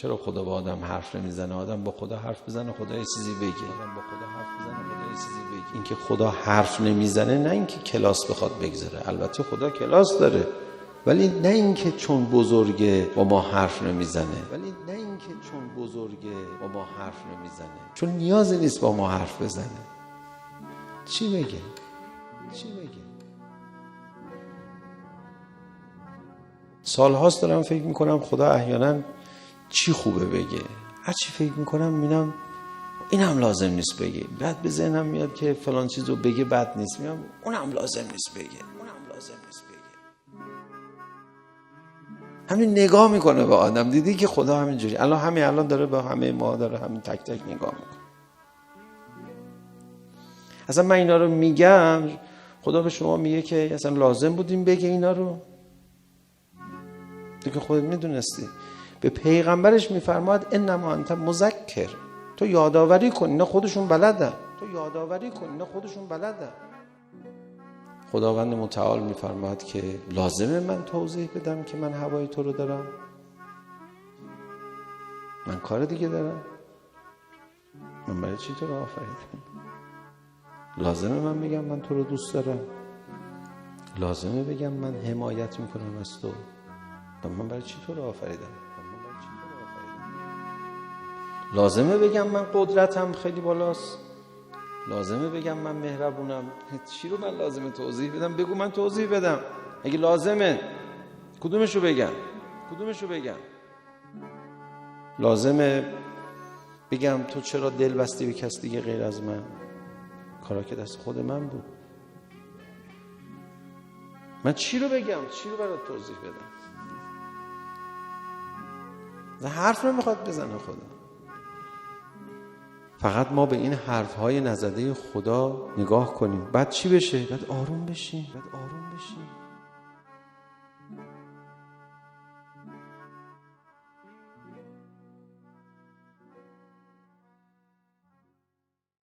چرا خدا با آدم حرف نمی‌زنه؟ آدم با خدا حرف بزنه خدا یه چیزی بگه. آدم با خدا حرف بزنه خدا یه چیزی بگه. اینکه خدا حرف نمی‌زنه نه اینکه کلاس بخواد بگذره. البته خدا کلاس داره. ولی نه اینکه چون بزرگه با ما حرف نمی‌زنه. ولی نه اینکه چون بزرگه با ما حرف نمی‌زنه. چون نیازی نیست با ما حرف بزنه. چی بگه؟ چی بگه؟ سالهاست دارم فکر می‌کنم خدا احیانا چی خوبه بگه؟ هر چی فکر می‌کنم می‌بینم این لازم نیست بگه. بعد به ذهنم میاد که فلان چیز رو بگه بد نیست. میام اون لازم نیست بگه. اون لازم نیست بگه. همین نگاه می‌کنه به آدم. دیدی که خدا همینجوری. الان همین الان داره به همه ما داره همین تک تک نگاه می‌کنه. اصلا من اینا رو میگم خدا به شما میگه که اصلا لازم بودیم بگه اینا رو. دیگه خودت می‌دونستی. به پیغمبرش میفرماد انما انت مذکر. تو یادآوری کن اینا خودشون بلدن. تو یادآوری کن اینا خودشون بلدن. خداوند متعال میفرماد که لازمه من توضیح بدم که من هوای تو رو دارم؟ من کار دیگه دارم؟ من برای چی تو رو آفریدم؟ لازمه من بگم من تو رو دوست دارم؟ لازمه بگم من حمایت می‌کنم از تو؟ من برای چی تو رو آفریدم؟ لازمه بگم من قدرتم خیلی بالاست. لازمه بگم من مهربونم. چی رو من لازمه توضیح بدم؟ بگو من توضیح بدم. اگه لازمه کدومشو بگم؟ کدومشو بگم؟ لازمه بگم تو چرا دل بستی به کس دیگه غیر از من؟ کارا که دست خود من بود. من چی رو بگم؟ چی رو برات توضیح بدم؟ حرف رو می‌خواد بزنه خدا فقط ما به این حرف های نزده خدا نگاه کنیم. بعد چی بشه؟ بعد آروم بشیم. بعد آروم بشیم.